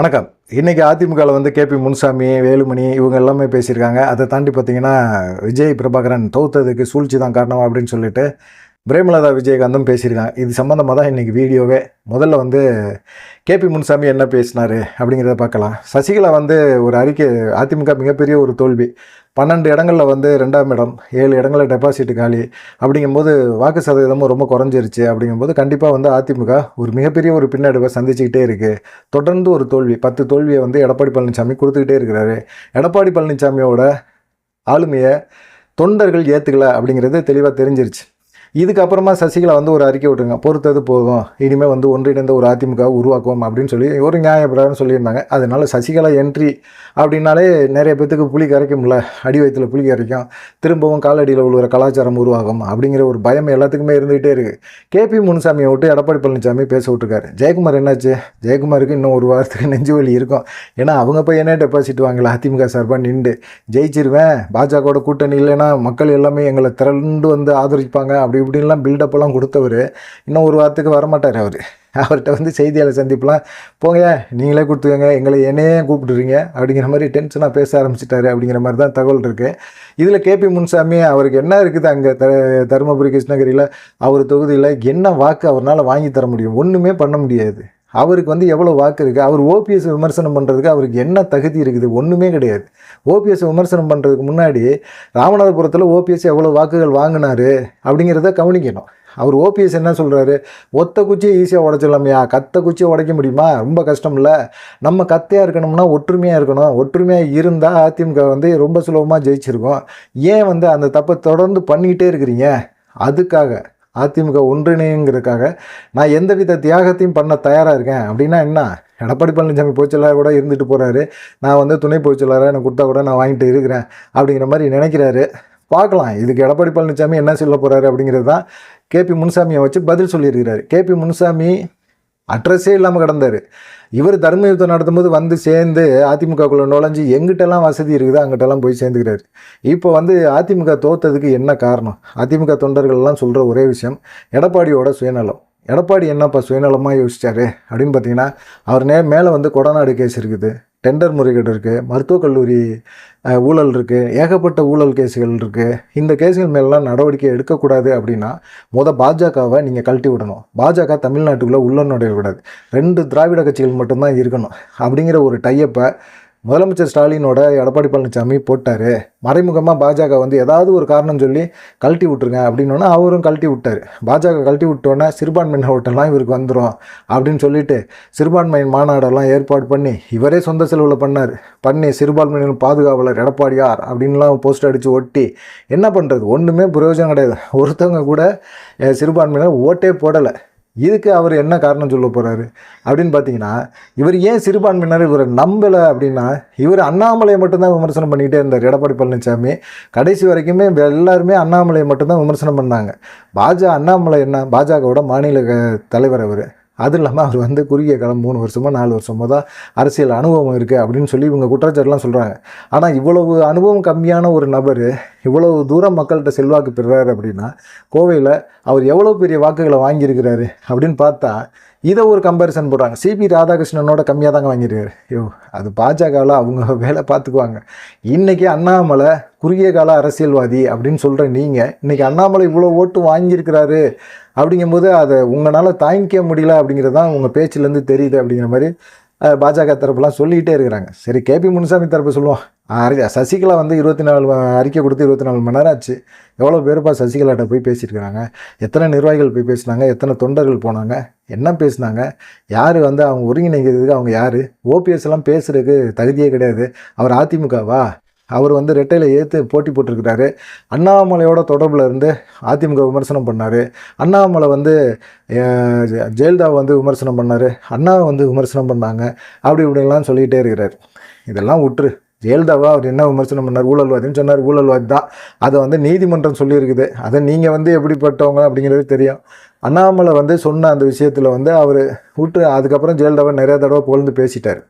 வணக்கம். இன்றைக்கி அதிமுகவில் வந்து கேபி முனுசாமி வேலுமணி இவங்க எல்லாமே பேசியிருக்காங்க. அதை தாண்டி பார்த்திங்கன்னா விஜய் பிரபாகரன் தோத்ததுக்கு சூழ்ச்சி தான் காரணம் அப்படின்னு சொல்லிட்டு பிரேமலதா விஜயகாந்தும் பேசியிருக்காங்க. இது சம்மந்தமாக தான் இன்றைக்கி வீடியோவே முதல்ல வந்து கேபி முனுசாமி என்ன பேசினார் அப்படிங்கிறத பார்க்கலாம். சசிகலா வந்து ஒரு அறிக்கை அதிமுக மிகப்பெரிய ஒரு தோல்வி. பன்னெண்டு இடங்களில் வந்து ரெண்டாம் இடம் ஏழு இடங்களில் டெபாசிட் காலி அப்படிங்கும்போது வாக்கு சதவீதமும் ரொம்ப குறைஞ்சிருச்சு அப்படிங்கும்போது கண்டிப்பாக வந்து அதிமுக ஒரு மிகப்பெரிய ஒரு பின்னடைவை சந்திச்சுக்கிட்டே இருக்குது தொடர்ந்து ஒரு தோல்வி பத்து தோல்வியை வந்து எடப்பாடி பழனிசாமி கொடுத்துக்கிட்டே இருக்கிறாரு. எடப்பாடி பழனிசாமியோட ஆளுமையை தொண்டர்கள் ஏற்றுக்கல அப்படிங்கிறது தெளிவாக தெரிஞ்சிருச்சு. இதுக்கப்புறமா சசிகலா வந்து ஒரு அறிக்கை விட்டுருங்க. பொறுத்தது போதும். இனிமேல் வந்து ஒன்றிணைந்த ஒரு அதிமுக உருவாக்குவோம் அப்படின்னு சொல்லி ஒரு நியாயப்பிரகாரம் சொல்லியிருந்தாங்க. அதனால சசிகலா என்ட்ரி அப்படின்னாலே நிறைய பேத்துக்கு புலி கரைக்கும்ல. அடி வயிற்றுல புலி கரைக்கும். திரும்பவும் காலடியில் உள்ள கலாச்சாரம் உருவாகும் அப்படிங்கிற ஒரு பயம் எல்லாத்துக்குமே இருந்துகிட்டே இருக்குது கேபி முனுசாமியை விட்டு எடப்பாடி பழனிசாமி பேச விட்டுருக்காரு. ஜெயக்குமார் என்னாச்சு? ஜெயக்குமாருக்கு இன்னும் ஒரு வாரத்துக்கு நெஞ்சு வலி இருக்கும். ஏன்னா அவங்க பையனே டெபாசிட் வாங்கல. அதிமுக சார்பாக நின்று ஜெயிச்சிருவேன். பாஜகவோட கூட்டணி இல்லைன்னா மக்கள் எல்லாமே எங்களை திரண்டு வந்து ஆதரிப்பாங்க அப்படி இப்படின்லாம் பில்டப்பெல்லாம் கொடுத்தவர் இன்னும் ஒரு வாரத்துக்கு வரமாட்டார் அவர். அவர்கிட்ட வந்து செய்தியாளர் சந்திப்புலாம் போங்க நீங்களே கொடுத்துக்கோங்க எங்களை என்னையே கூப்பிடுறீங்க அப்படிங்கிற மாதிரி டென்ஷனாக பேச ஆரம்பிச்சிட்டாரு அப்படிங்கிற மாதிரி தான் தகவல் இருக்குது இதில் கேபி முன்சாமி அவருக்கு என்ன இருக்குது அங்கே த தருமபுரி கிருஷ்ணகிரியில்? அவர் தொகுதியில் என்ன வாக்கு அவரால் வாங்கி தர முடியும்? ஒன்றுமே பண்ண முடியாது. அவருக்கு வந்து எவ்வளோ வாக்கு இருக்குது அவர் ஓபிஎஸ் விமர்சனம் பண்ணுறதுக்கு அவருக்கு என்ன தகுதி இருக்குது? ஒன்றுமே கிடையாது. ஓபிஎஸ் விமர்சனம் பண்ணுறதுக்கு முன்னாடி ராமநாதபுரத்தில் ஓபிஎஸ் எவ்வளோ வாக்குகள் வாங்கினாரு அப்படிங்கிறத கவனிக்கணும். அவர் ஓபிஎஸ் என்ன சொல்கிறாரு ஒத்த குச்சியை ஈஸியாக உடச்சிடலாமையா? கத்த குச்சியை உடைக்க முடியுமா? ரொம்ப கஷ்டம் இல்லை நம்ம கத்தையாக இருக்கணும்னா ஒற்றுமையாக இருக்கணும். ஒற்றுமையாக இருந்தால் அதிமுக வந்து ரொம்ப சுலபமாக ஜெயிச்சிருக்கோம். ஏன் வந்து அந்த தப்பை தொடர்ந்து பண்ணிக்கிட்டே இருக்கிறீங்க? அதுக்காக. அதிமுக ஒன்றிணைங்கிறதுக்காக நான் எந்தவித தியாகத்தையும் பண்ண தயாராக இருக்கேன். அப்படின்னா என்ன? எடப்பாடி பழனிசாமி பொதுச்செயலாளர் கூட இருந்துட்டு போகிறாரு நான் வந்து துணை பொதுச்செயலாளராக எனக்கு கொடுத்தா கூட நான் வாங்கிட்டு இருக்கிறேன் அப்படிங்கிற மாதிரி நினைக்கிறாரு. பார்க்கலாம். இதுக்கு எடப்பாடி பழனிசாமி என்ன சொல்ல போகிறாரு அப்படிங்கிறது தான் கேபி முனுசாமியை வச்சு பதில் சொல்லியிருக்கிறாரு. கேபி முனுசாமி அட்ரஸே இல்லாமல் கிடந்தார். இவர் தர்ம யுத்தம் நடத்தும்போது வந்து சேர்ந்து அதிமுகக்குள்ளே நுழைஞ்சு எங்கிட்டெல்லாம் வசதி இருக்குதோ அங்கிட்டெல்லாம் போய் சேர்ந்துக்கிறாரு. இப்போ வந்து அதிமுக தோத்ததுக்கு என்ன காரணம்? அதிமுக தொண்டர்கள்லாம் சொல்கிற ஒரே விஷயம் எடப்பாடியோட சுயநலம். எடப்பாடி என்னப்பா சுயநலமாக யோசித்தார் அப்படின்னு பார்த்தீங்கன்னா அவர் நே மேலே வந்து கொடநாடு கேஸ் இருக்குது. டெண்டர் முறைகேடு இருக்குது மருத்துவக் கல்லூரி ஊழல் இருக்குது ஏகப்பட்ட ஊழல் கேஸுகள் இருக்குது இந்த கேஸுகள் மேலாம் நடவடிக்கை எடுக்கக்கூடாது அப்படின்னா மொதல் பாஜகவை நீங்கள் கழட்டி விடணும். பாஜக தமிழ்நாட்டுக்குள்ளே உள்ள நுழையக்கூடாது. ரெண்டு திராவிட கட்சிகள் மட்டும்தான் இருக்கணும். அப்படிங்கிற ஒரு டையப்பை முதலமைச்சர் ஸ்டாலினோட எடப்பாடி பழனிசாமி போட்டார். மறைமுகமாக பாஜக வந்து ஏதாவது ஒரு காரணம் சொல்லி கழட்டி விட்ருங்க அப்படின்னோன்னா அவரும் கழட்டி விட்டார். பாஜக கழட்டி விட்டோன்னே சிறுபான்மையினர் ஓட்டெல்லாம் இவருக்கு வந்துடும் அப்படின்னு சொல்லிட்டு சிறுபான்மையின் மாநாடெல்லாம் ஏற்பாடு பண்ணி இவரே சொந்த செலவில் பண்ணார். பண்ணி சிறுபான்மையினர் பாதுகாவலர் எடப்பாடியார் அப்படின்லாம் போஸ்ட் அடித்து ஒட்டி என்ன பண்ணுறது ஒன்றுமே பிரயோஜனம் கிடையாது. ஒருத்தவங்க கூட சிறுபான்மையினர் ஓட்டே போடலை. இதுக்கு அவர் என்ன காரணம் சொல்ல போகிறாரு அப்படின்னு பார்த்தீங்கன்னா இவர் ஏன் சிறுபான்மையினர் இவரை நம்பலை அப்படின்னா இவர் அண்ணாமலையை மட்டும்தான் விமர்சனம் பண்ணிக்கிட்டே இருந்தார். எடப்பாடி பழனிசாமி கடைசி வரைக்குமே எல்லாருமே அண்ணாமலையை மட்டும்தான் விமர்சனம் பண்ணாங்க. பாஜக அண்ணாமலை என்ன? பாஜகவோட மாநில க- தலைவர் அவர். அதுவும் இல்லாமல் அவர் வந்து குறுகிய காலம் மூணு வருஷமோ நாலு வருஷமோ தான் அரசியல் அனுபவம் இருக்குது அப்படின்னு சொல்லி இவங்க குற்றச்சாட்டுலாம் சொல்கிறாங்க ஆனால் இவ்வளவு அனுபவம் கம்மியான ஒரு நபர் இவ்வளவு தூரம் மக்கள்கிட்ட செல்வாக்கு பெறுறாரு அப்படின்னா கோவையில் அவர் எவ்வளோ பெரிய வாக்குகளை வாங்கியிருக்கிறாரு அப்படின்னு பார்த்தா இதை ஒரு கம்பேரிசன் போடுறாங்க. சிபி ராதாகிருஷ்ணனோட கம்மியாக தாங்க வாங்கியிருக்காரு. ஐயோ அது பாஜகவில் அவங்க வேலை பார்த்துக்குவாங்க. இன்றைக்கி அண்ணாமலை குறுகிய கால அரசியல்வாதி அப்படின்னு சொல்கிற நீங்கள் இன்றைக்கி அண்ணாமலை இவ்வளோ ஓட்டு வாங்கியிருக்கிறாரு அப்படிங்கும்போது அதை உங்களால் தாங்கிக்க முடியல அப்படிங்கிறது தான் உங்கள் பேச்சிலேருந்து தெரியுது அப்படிங்கிற மாதிரி பாஜக தரப்புலாம் சொல்லிக்கிட்டே இருக்கிறாங்க. சரி கேபி முனுசாமி தரப்பு சொல்லுவோம் அறி சசிகலா வந்து இருபத்தி நாலு அறிக்கை கொடுத்து இருபத்தி நாலு மணி நேரம் ஆச்சு. எவ்வளோ பேருப்பா சசிகலாட்ட போய் பேசியிருக்கிறாங்க? எத்தனை நிர்வாகிகள் போய் பேசினாங்க? எத்தனை தொண்டர்கள் போனாங்க? என்ன பேசினாங்க? யார் வந்து அவங்க ஒருங்கிணைக்கிறதுக்கு அவங்க யார்? ஓபிஎஸ்லாம் பேசுகிறதுக்கு தகுதியே கிடையாது. அவர் அதிமுகவா அவர் வந்து ரெட்டையில் ஏற்று போட்டி போட்டிருக்கிறாரு. அண்ணாமலையோட தொடர்பில் இருந்து அதிமுக விமர்சனம் பண்ணார். அண்ணாமலை வந்து ஜெயலலிதா ஜெயலலிதாவை வந்து விமர்சனம் பண்ணார். அண்ணாவை வந்து விமர்சனம் பண்ணாங்க. அப்படி இப்படிலாம் சொல்லிகிட்டே இருக்கிறார். இதெல்லாம் உற்று. ஜெயலலிதாவா அவர் என்ன விமர்சனம் பண்ணார்? ஊழல்வாதின்னு சொன்னார். ஊழல்வாதி தான் அதை வந்து நீதிமன்றம் சொல்லியிருக்குது. அதை நீங்கள் வந்து எப்படிப்பட்டவங்க அப்படிங்கிறது தெரியும். அண்ணாமலை வந்து சொன்ன அந்த விஷயத்தில் வந்து அவர் விட்டு அதுக்கப்புறம் ஜெயலலிதாவை நிறைய தடவை புகழ்ந்து பேசிட்டார்.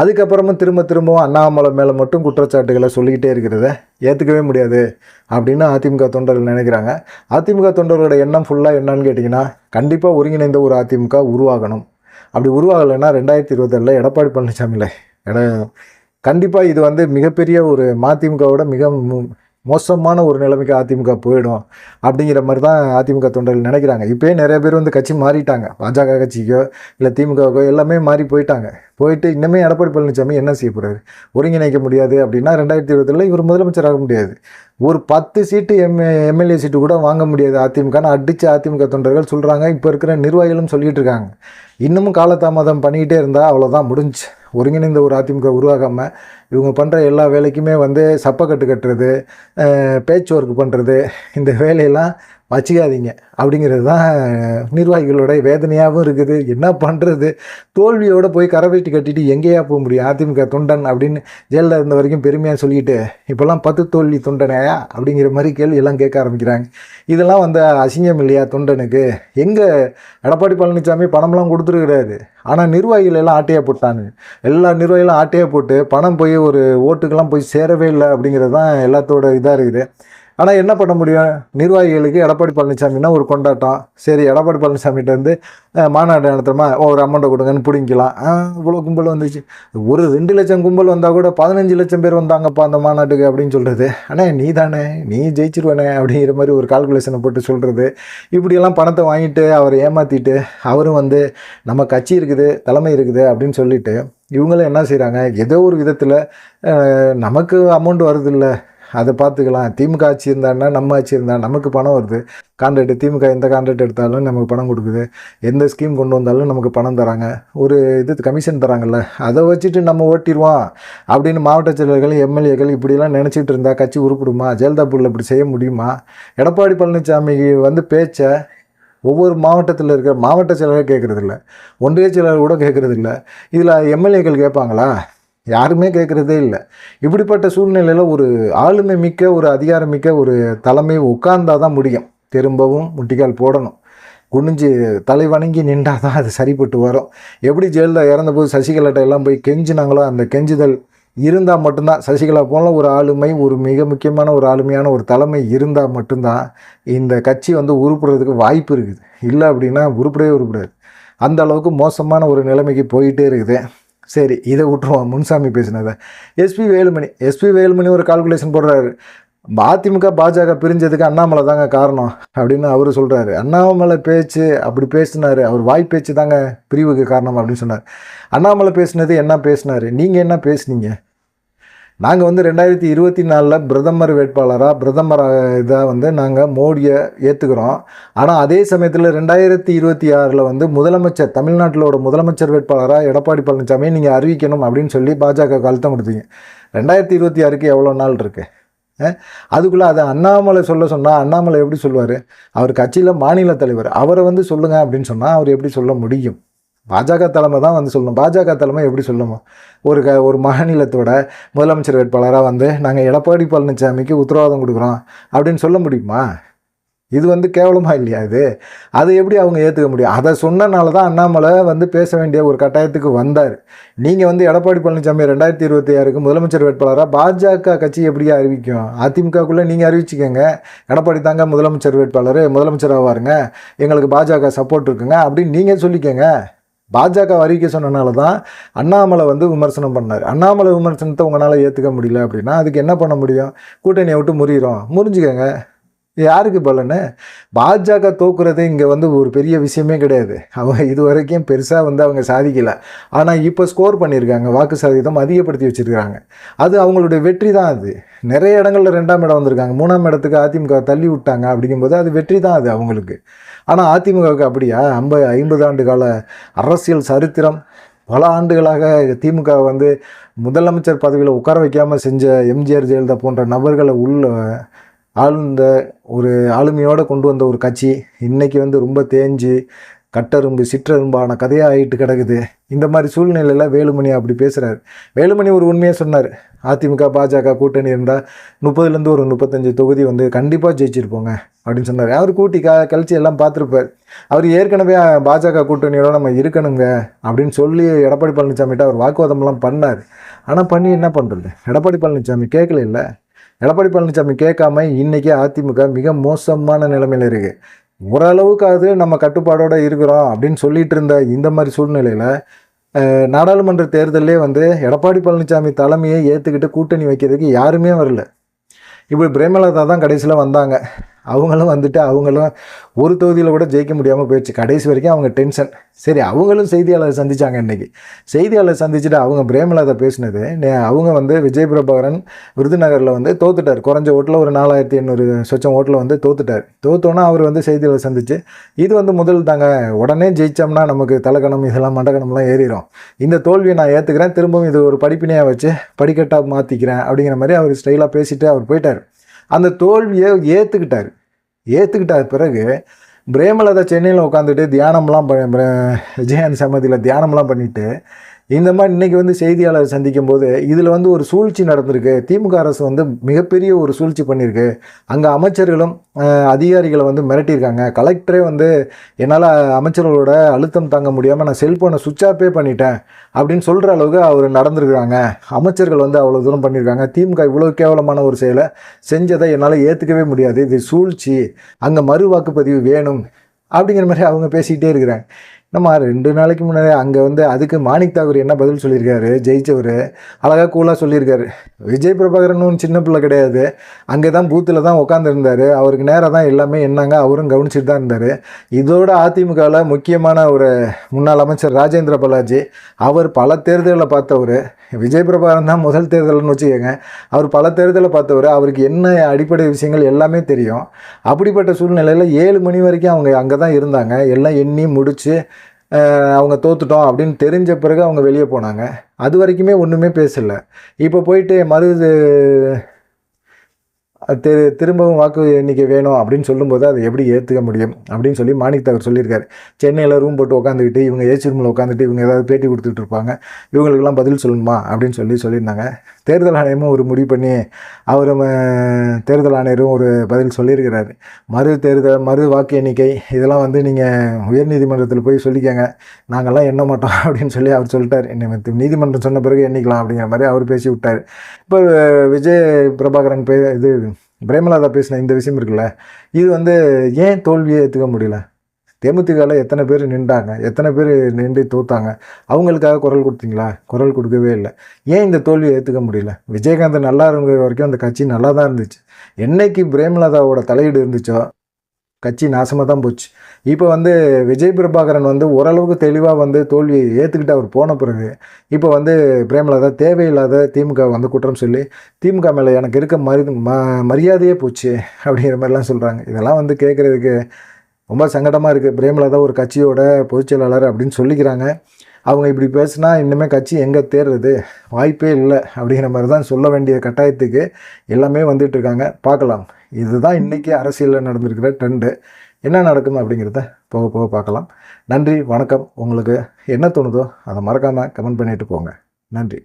அதுக்கப்புறமும் திரும்ப திரும்பவும் அண்ணாமலை மேலே மட்டும் குற்றச்சாட்டுகளை சொல்லிக்கிட்டே இருக்கிறத ஏற்றுக்கவே முடியாது அப்படின்னு அதிமுக தொண்டர்கள் நினைக்கிறாங்க. அதிமுக தொண்டர்களோட எண்ணம் ஃபுல்லாக என்னன்னு கேட்டிங்கன்னா கண்டிப்பாக ஒருங்கிணைந்த ஒரு அதிமுக உருவாகணும். அப்படி உருவாகலைன்னா ரெண்டாயிரத்தி இருபத்தேழில் எடப்பாடி பழனிசாமியில் எட கண்டிப்பாக இது வந்து மிகப்பெரிய ஒரு மதிமுகவோட மிக மோசமான ஒரு நிலைமைக்கு அதிமுக போயிடும் அப்படிங்கிற மாதிரி தான் அதிமுக தொண்டர்கள் நினைக்கிறாங்க. இப்போயே நிறைய பேர் வந்து கட்சி மாறிட்டாங்க. பாஜக கட்சிக்கோ இல்லை திமுகவுக்கோ எல்லாமே மாறி போயிட்டாங்க. போயிட்டு இன்னுமே எடப்பாடி பழனிசாமி என்ன செய்ய போகிறாரு ஒருங்கிணைக்க முடியாது அப்படின்னா ரெண்டாயிரத்தி இருபத்தில் இவர் முதலமைச்சர் ஆக முடியாது. ஒரு பத்து சீட்டு எம் எம்எல்ஏ சீட்டு கூட வாங்க முடியாது அதிமுகன்னு அடித்து அதிமுக தொண்டர்கள் சொல்கிறாங்க இப்போ இருக்கிற நிர்வாகிகளும் சொல்லிகிட்டு இருக்காங்க. இன்னமும் காலதாமதம் பண்ணிக்கிட்டே இருந்தால் அவ்வளோதான் முடிஞ்சு ஒருங்கிணைந்த ஒரு அதிமுக உருவாகாமல் இவங்க பண்ணுற எல்லா வேலைக்குமே வந்து சப்பக்கட்டு கட்டுறது பேச்சு ஒர்க் பண்ணுறது இந்த வேலையெல்லாம் வச்சுக்காதீங்க. அப்படிங்கிறது தான் நிர்வாகிகளோட வேதனையாகவும் இருக்குது. என்ன பண்ணுறது தோல்வியோடு போய் கரவேட்டி கட்டிட்டு எங்கேயா போக முடியும்? அதிமுக தொண்டன் அப்படின்னு ஜெயிலில் இருந்த வரைக்கும் பெருமையாக சொல்லிட்டு இப்போல்லாம் பத்து தோல்வி தொண்டனையா? அப்படிங்கிற மாதிரி கேள்வி எல்லாம் கேட்க ஆரம்பிக்கிறாங்க. இதெல்லாம் வந்து அசிங்கம் இல்லையா தொண்டனுக்கு? எங்கே எடப்பாடி பழனிசாமி பணம்லாம் கொடுத்துருக்கிறாரு. ஆனால் நிர்வாகிகள் எல்லாம் ஆட்டையாக போட்டானுங்க. எல்லா நிர்வாகிகளும் ஆட்டையாக போட்டு பணம் போய் ஒரு ஓட்டுக்கெல்லாம் போய் சேரவே இல்லை அப்படிங்கிறது தான் எல்லாத்தோட இதாக இருக்குது. ஆனால் என்ன பண்ண முடியும்? நிர்வாகிகளுக்கு எடப்பாடி பழனிசாமின்னா ஒரு கொண்டாட்டம்? சரி எடப்பாடி பழனிசாமிகிட்டேருந்து மாநாடு நடத்துகிறோமா ஒரு அமௌண்ட்டை கொடுங்கன்னு பிடிங்கிக்கலாம். இவ்வளோ கும்பல் வந்துச்சு. ஒரு ரெண்டு லட்சம் கும்பல் வந்தால் கூட பதினஞ்சு லட்சம் பேர் வந்தாங்கப்பா அந்த மாநாட்டுக்கு அப்படின்னு சொல்கிறது அண்ணே நீ தானே நீ ஜெயிச்சிருவானே அப்படிங்கிற மாதிரி ஒரு கால்குலேஷனை போட்டு சொல்கிறது இப்படியெல்லாம் பணத்தை வாங்கிட்டு அவரை ஏமாற்றிட்டு அவரும் வந்து நம்ம கட்சி இருக்குது தலைமை இருக்குது அப்படின்னு சொல்லிட்டு இவங்களும் என்ன செய்கிறாங்க ஏதோ ஒரு விதத்தில் நமக்கு அமௌண்ட் வருதில்ல அதை பார்த்துக்கலாம். திமுக ஆட்சி இருந்தான்னா நம்ம ஆட்சி இருந்தால் நமக்கு பணம் வருது. கான்ட்ராக்ட் திமுக எந்த கான்ட்ராக்ட் எடுத்தாலும் நமக்கு பணம் கொடுக்குது. எந்த ஸ்கீம் கொண்டு வந்தாலும் நமக்கு பணம் தராங்க. ஒரு இது கமிஷன் தராங்கல்ல. அதை வச்சுட்டு நம்ம ஓட்டிடுவோம். அப்படின்னு மாவட்ட செயலர்கள் எம்எல்ஏக்கள் இப்படிலாம் நினச்சிட்டு இருந்தால் கட்சி உருப்பிடுமா? ஜெயலலிதா புள்ள இப்படி செய்ய முடியுமா? எடப்பாடி பழனிசாமி வந்து பேச்சை ஒவ்வொரு மாவட்டத்தில் இருக்கிற மாவட்ட செயலர் கேட்குறதில்ல ஒன்றிய செயலர் கூட கேட்குறதில்ல இதில் எம்எல்ஏக்கள் கேட்பாங்களா? யாருமே கேட்குறதே இல்லை. இப்படிப்பட்ட சூழ்நிலையில் ஒரு ஆளுமை மிக்க ஒரு அதிகாரம் மிக்க ஒரு தலைமை உட்கார்ந்தா தான் முடியும். திரும்பவும் முட்டிக்கால் போடணும். குனிஞ்சு தலை வணங்கி நின்றால் தான் அது சரிப்பட்டு வரும். எப்படி ஜெயலலிதா இறந்தபோது சசிகலாட்ட எல்லாம் போய் கெஞ்சினாங்களோ அந்த கெஞ்சுதல் இருந்தால் மட்டும்தான். சசிகலா போல ஒரு ஆளுமை ஒரு மிக முக்கியமான ஒரு ஆளுமையான ஒரு தலைமை இருந்தால் மட்டும்தான் இந்த கட்சி வந்து உருப்படுறதுக்கு வாய்ப்பு இருக்குது. இல்லை அப்படின்னா உருப்படவே உருப்படாது. அந்த அளவுக்கு மோசமான ஒரு நிலைமைக்கு போயிட்டே இருக்குது. சரி இதை விட்டுருவோம். முன்சாமி பேசினதை. எஸ்பி வேலுமணி எஸ்பி வேலுமணி ஒரு கால்குலேஷன் போடுறாரு. அதிமுக பாஜக பிரிஞ்சதுக்கு அண்ணாமலை தாங்க காரணம் அப்படின்னு அவர் சொல்கிறாரு அண்ணாமலை பேச்சு அப்படி பேசினார். அவர் வாய் பேச்சு தாங்க பிரிவுக்கு காரணம் அப்படின்னு சொன்னார். அண்ணாமலை பேசினது என்ன பேசினாரு? நீங்கள் என்ன பேசுனீங்க? நாங்கள் வந்து ரெண்டாயிரத்தி இருபத்தி நாலில் பிரதமர் வேட்பாளராக பிரதமராக இதாக வந்து நாங்கள் மோடியை ஏற்றுக்கிறோம் ஆனால் அதே சமயத்தில் ரெண்டாயிரத்தி இருபத்தி ஆறில் வந்து முதலமைச்சர் தமிழ்நாட்டிலோட முதலமைச்சர் வேட்பாளராக எடப்பாடி பழனிசாமி நீங்கள் அறிவிக்கணும் அப்படின்னு சொல்லி பாஜக அழுத்தம் கொடுத்தீங்க. ரெண்டாயிரத்தி இருபத்தி ஆறுக்கு எவ்வளோ நாள் இருக்குது அதுக்குள்ளே அதை அண்ணாமலை சொல்ல சொன்னால் அண்ணாமலை எப்படி சொல்லுவார்? அவர் கட்சியில் மாநில தலைவர். அவரை வந்து சொல்லுங்கள் அப்படின்னு சொன்னால் அவர் எப்படி சொல்ல முடியும்? பாஜக தலைமை தான் வந்து சொல்லணும். பாஜக தலைமை எப்படி சொல்லணும்? ஒரு க ஒரு மாநிலத்தோட முதலமைச்சர் வேட்பாளராக வந்து நாங்கள் எடப்பாடி பழனிசாமிக்கு உத்தரவாதம் கொடுக்குறோம் அப்படின்னு சொல்ல முடியுமா? இது வந்து கேவலமாக இல்லையா இது? அதை எப்படி அவங்க ஏற்றுக்க முடியும்? அதை சொன்னனால தான் அண்ணாமலை வந்து பேச வேண்டிய ஒரு கட்டாயத்துக்கு வந்தார். நீங்கள் வந்து எடப்பாடி பழனிசாமி ரெண்டாயிரத்தி இருபத்தி ஆறுக்கு முதலமைச்சர் வேட்பாளராக பாஜக கட்சி எப்படியா அறிவிக்கும்? அதிமுகக்குள்ளே நீங்கள் அறிவிச்சிக்கங்க. எடப்பாடி தாங்க முதலமைச்சர் வேட்பாளர் முதலமைச்சர் ஆவாருங்க. எங்களுக்கு பாஜக சப்போர்ட் இருக்குங்க அப்படின்னு நீங்கள் சொல்லிக்கோங்க. பாஜக அறிக்கை சொன்னனால தான் அண்ணாமலை வந்து விமர்சனம் பண்ணார். அண்ணாமலை விமர்சனத்தை உங்களால் ஏற்றுக்க முடியல அப்படின்னா அதுக்கு என்ன பண்ண முடியும்? கூட்டணியை விட்டு முறிகிறோம் முறிஞ்சுக்கங்க. யாருக்கு பலனு பாஜக தோக்குறது இங்கே வந்து ஒரு பெரிய விஷயமே கிடையாது. அவங்க இது வரைக்கும் பெருசாக வந்து அவங்க சாதிக்கலை. ஆனால் இப்போ ஸ்கோர் பண்ணியிருக்காங்க. வாக்கு சதவீதம் அதிகப்படுத்தி வச்சுருக்காங்க அது அவங்களுடைய வெற்றி தான் அது. நிறைய இடங்களில் ரெண்டாம் இடம் வந்திருக்காங்க. மூணாம் இடத்துக்கு அதிமுக தள்ளி விட்டாங்க அப்படிங்கும்போது அது வெற்றி தான் அது அவங்களுக்கு. ஆனால் அதிமுகவுக்கு அப்படியா? ஐம்பது ஐம்பது ஆண்டு கால அரசியல் சரித்திரம். பல ஆண்டுகளாக திமுக வந்து முதலமைச்சர் பதவியில் உட்கார வைக்காமல் செஞ்ச எம்ஜிஆர் ஜெயலலிதா போன்ற நபர்களை உள்ள ஆழ்ந்த ஒரு ஆளுமையோடு கொண்டு வந்த ஒரு கட்சி இன்றைக்கி வந்து ரொம்ப தேஞ்சு கட்டரும்பு சிற்றரும்பான கதையாக ஆகிட்டு கிடக்குது. இந்த மாதிரி சூழ்நிலையில் வேலுமணி அப்படி பேசுகிறார் வேலுமணி ஒரு உண்மையாக சொன்னார். அதிமுக பாஜக கூட்டணி இருந்தால் முப்பதுலேருந்து ஒரு முப்பத்தஞ்சு தொகுதி வந்து கண்டிப்பாக ஜெயிச்சிருப்போங்க அப்படின்னு சொன்னார். அவர் கூட்டி க கழிச்சு எல்லாம் பார்த்துருப்பார். அவர் ஏற்கனவே பாஜக கூட்டணியோட நம்ம இருக்கணுங்க அப்படின்னு சொல்லி எடப்பாடி பழனிசாமிகிட்ட அவர் வாக்குவாதம்லாம் பண்ணார். ஆனால் பண்ணி என்ன பண்ணுறது எடப்பாடி பழனிசாமி கேட்கல இல்லை. எடப்பாடி பழனிசாமி கேட்காம இன்றைக்கி அதிமுக மிக மோசமான நிலைமையில் இருக்குது ஓரளவுக்காவது நம்ம கட்டுப்பாடோடு இருக்கிறோம் அப்படின்னு சொல்லிட்டு இருந்த இந்த மாதிரி சூழ்நிலையில் நாடாளுமன்ற தேர்தலே வந்து எடப்பாடி பழனிசாமி தலைமையை ஏற்றுக்கிட்டு கூட்டணி வைக்கிறதுக்கு யாருமே வரல. இப்படி பிரேமலதா தான் கடைசியில் வந்தாங்க. அவங்களும் வந்துட்டு அவங்களும் ஒரு தொகுதியில் கூட ஜெயிக்க முடியாமல் போயிடுச்சு. கடைசி வரைக்கும் அவங்க டென்ஷன் சரி அவங்களும் செய்தியாளர் சந்திச்சாங்க இன்னைக்கு. செய்தியாளர் சந்திச்சுட்டு அவங்க பிரேமலாதை பேசினது அவங்க வந்து விஜய் பிரபாகரன் விருதுநகரில் வந்து தோத்துட்டார். குறைஞ்ச ஓட்டில் ஒரு நாலாயிரத்தி எண்ணூறு சொச்சம் ஓட்டில் வந்து தோத்துட்டார். தோத்தோன்னா அவர் வந்து செய்தியாளர் சந்திச்சு இது வந்து முதல் தாங்க உடனே ஜெயித்தோம்னா நமக்கு தலைக்கணம் இதெல்லாம் மண்டகணம்லாம் ஏறிடும் இந்த தோல்வியை நான் ஏற்றுக்கிறேன் திரும்பவும் இது ஒரு படிப்பினையாக வச்சு படிக்கட்டாக மாற்றிக்கிறேன் அப்படிங்கிற மாதிரி அவர் ஸ்டைலாக பேசிட்டு அவர் போயிட்டார். அந்த தோல்வியை ஏற்றுக்கிட்டார் ஏற்றுக்கிட்ட பிறகு பிரேமலதா சென்னையில் உட்காந்துட்டு தியானம்லாம் ப பிர- சமதியில் தியானம்லாம் பண்ணிவிட்டு இந்த மாதிரி இன்னைக்கு வந்து செய்தியாளர் சந்திக்கும் போது இதில் வந்து ஒரு சூழ்ச்சி நடந்திருக்கு. திமுக அரசு வந்து மிகப்பெரிய ஒரு சூழ்ச்சி பண்ணியிருக்கு. அங்கே அமைச்சர்களும் அதிகாரிகளை வந்து மிரட்டியிருக்காங்க. கலெக்டரே வந்து என்னால் அமைச்சர்களோட அழுத்தம் தாங்க முடியாமல் நான் செல்ஃபோனை சுவிட்ச் ஆஃபே பண்ணிட்டேன் அப்படின்னு சொல்கிற அளவுக்கு அவர் நடந்திருக்கிறாங்க. அமைச்சர்கள் வந்து அவ்வளோ தூரம் பண்ணியிருக்காங்க. திமுக இவ்வளோ கேவலமான ஒரு செயலை செஞ்சதை என்னால் ஏற்றுக்கவே முடியாது. இது சூழ்ச்சி. அங்கே மறு வாக்குப்பதிவு வேணும் அப்படிங்கிற மாதிரி அவங்க பேசிக்கிட்டே இருக்கிறாங்க. நம்ம ரெண்டு நாளைக்கு முன்னாடி அங்கே வந்து அதுக்கு மாணிக் தாகூர் என்ன பதில் சொல்லியிருக்காரு? ஜெயிச்சவர். அழகாக கூலாக சொல்லியிருக்காரு. விஜய் பிரபாகரன் ஒன்று சின்ன பிள்ளை கிடையாது. அங்கே தான் பூத்தில் தான் உட்காந்துருந்தார் அவருக்கு நேராக தான் எல்லாமே என்னங்க அவரும் கவனிச்சுட்டு தான் இருந்தார். இதோட அதிமுகவில் முக்கியமான ஒரு முன்னாள் அமைச்சர் ராஜேந்திர பாலாஜி அவர் பல தேர்தலில் பார்த்தவர். விஜய் பிரபாகரன் தான் முதல் தேர்தல்னு வச்சுக்கோங்க. அவர் பல தேர்தலை பார்த்தவர். அவருக்கு என்ன அடிப்படை விஷயங்கள் எல்லாமே தெரியும். அப்படிப்பட்ட சூழ்நிலையில் ஏழு மணி வரைக்கும் அவங்க அங்கே தான் இருந்தாங்க. எல்லாம் எண்ணி முடித்து அவங்க தோத்துட்டோம் அப்படின்னு தெரிஞ்ச பிறகு அவங்க வெளியே போனாங்க. அது வரைக்குமே ஒன்றுமே பேசலை. இப்போ போயிட்டு மறு திரு திரும்பவும் வாக்கு எண்ணிக்கை வேணும் அப்படின்னு சொல்லும்போது அதை எப்படி ஏற்றுக்க முடியும்? அப்படின்னு சொல்லி மாணிக் தாகூர் சொல்லியிருக்காரு. சென்னையில் ரூம் போட்டு உட்காந்துக்கிட்டு இவங்க ஏசி ரூமில் உட்காந்துட்டு இவங்க ஏதாவது பேட்டி கொடுத்துட்டு இருப்பாங்க. இவங்களுக்கெல்லாம் பதில் சொல்லணுமா? அப்படின்னு சொல்லி சொல்லியிருந்தாங்க. தேர்தல் ஆணையமும் ஒரு முடிவு பண்ணி அவர் தேர்தல் ஆணையரும் ஒரு பதில் சொல்லியிருக்கிறாரு. மறு தேர்தல் மறு வாக்கு எண்ணிக்கை இதெல்லாம் வந்து நீங்கள் உயர்நீதிமன்றத்தில் போய் சொல்லிக்கங்க. நாங்கள்லாம் எண்ண மாட்டோம் அப்படின்னு சொல்லி அவர் சொல்லிட்டார். என்னை நீதிமன்றம் சொன்ன பிறகு எண்ணிக்கலாம் அப்படிங்கிற மாதிரி அவர் பேசி விட்டார் இப்போ விஜய் பிரபாகரன் பே இது பிரேமலாதா பேசின இந்த விஷயம் இருக்குல்ல இது வந்து ஏன் தோல்வியை ஏற்றுக்க முடியல? தேமுதிகவில் எத்தனை பேர் நின்றாங்க? எத்தனை பேர் நின்று தோத்தாங்க? அவங்களுக்காக குரல் கொடுத்தீங்களா? குரல் கொடுக்கவே இல்லை. ஏன் இந்த தோல்வியை ஏற்றுக்க முடியல? விஜயகாந்த் நல்லா இருந்த வரைக்கும் அந்த கட்சி நல்லா தான் இருந்துச்சு. என்னைக்கு பிரேமலதாவோட தலையீடு இருந்துச்சோ கட்சி நாசமாக தான் போச்சு. இப்போ வந்து விஜய் பிரபாகரன் வந்து ஓரளவுக்கு தெளிவாக வந்து தோல்வி ஏற்றுக்கிட்டு அவர் போன பிறகு இப்போ வந்து பிரேமலதா தேவையில்லாத திமுக வந்து குற்றம் சொல்லி திமுக மேலே எனக்கு இருக்க மரி ம மரியாதையே போச்சு அப்படிங்கிற மாதிரிலாம் சொல்கிறாங்க இதெல்லாம் வந்து கேட்குறதுக்கு ரொம்ப சங்கடமாக இருக்குது பிரேமலதா ஒரு கட்சியோட பொதுச் செயலாளர் அப்படின்னு சொல்லிக்கிறாங்க. அவங்க இப்படி பேசுனா இன்னுமே கட்சி எங்கே தேர்றது? வாய்ப்பே இல்லை அப்படிங்கிற மாதிரி தான் சொல்ல வேண்டிய கட்டாயத்துக்கு எல்லாமே வந்துட்டு இருக்காங்க. பார்க்கலாம். இதுதான் இன்றைக்கி அரசியலில் நடந்திருக்கிற ட்ரெண்டு என்ன நடக்கும் அப்படிங்கிறத போக போக பார்க்கலாம். நன்றி வணக்கம். உங்களுக்கு என்ன தோணுதோ அதை மறக்காமல் கமெண்ட் பண்ணிட்டு போங்க. நன்றி.